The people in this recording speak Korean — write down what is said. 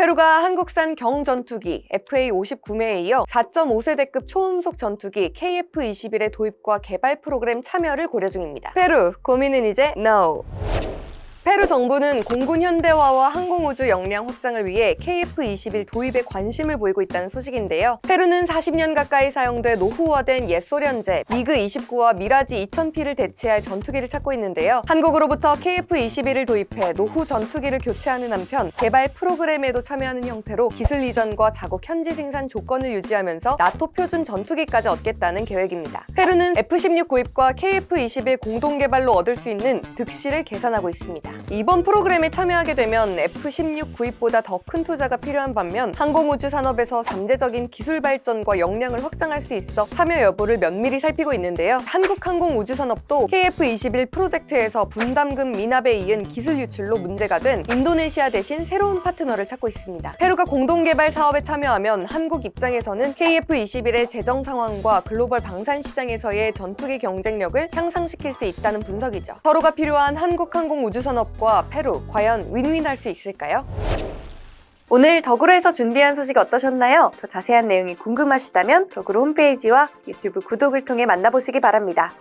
페루가 한국산 경전투기 FA-59매에 이어 4.5세대급 초음속 전투기 KF-21의 도입과 개발 프로그램 참여를 고려 중입니다. 페루, 고민은 이제 NO! 페루 정부는 공군 현대화와 항공우주 역량 확장을 위해 KF-21 도입에 관심을 보이고 있다는 소식인데요. 페루는 40년 가까이 사용돼 노후화된 옛 소련제 미그-29와 미라지 2000P를 대체할 전투기를 찾고 있는데요. 한국으로부터 KF-21을 도입해 노후 전투기를 교체하는 한편 개발 프로그램에도 참여하는 형태로 기술 이전과 자국 현지 생산 조건을 유지하면서 나토 표준 전투기까지 얻겠다는 계획입니다. 페루는 F-16 구입과 KF-21 공동 개발로 얻을 수 있는 득실을 계산하고 있습니다. 이번 프로그램에 참여하게 되면 F-16 구입보다 더 큰 투자가 필요한 반면 항공우주 산업에서 잠재적인 기술 발전과 역량을 확장할 수 있어 참여 여부를 면밀히 살피고 있는데요. 한국항공우주산업도 KF-21 프로젝트에서 분담금 미납에 이은 기술 유출로 문제가 된 인도네시아 대신 새로운 파트너를 찾고 있습니다. 페루가 공동개발 사업에 참여하면 한국 입장에서는 KF-21의 재정 상황과 글로벌 방산 시장에서의 전투기 경쟁력을 향상시킬 수 있다는 분석이죠. 서로가 필요한 한국항공우주산업 과 페루 과연 윈윈할 수 있을까요? 오늘 덕으로에서 준비한 소식 어떠셨나요? 더 자세한 내용이 궁금하시다면 덕으로 홈페이지와 유튜브 구독을 통해 만나보시기 바랍니다.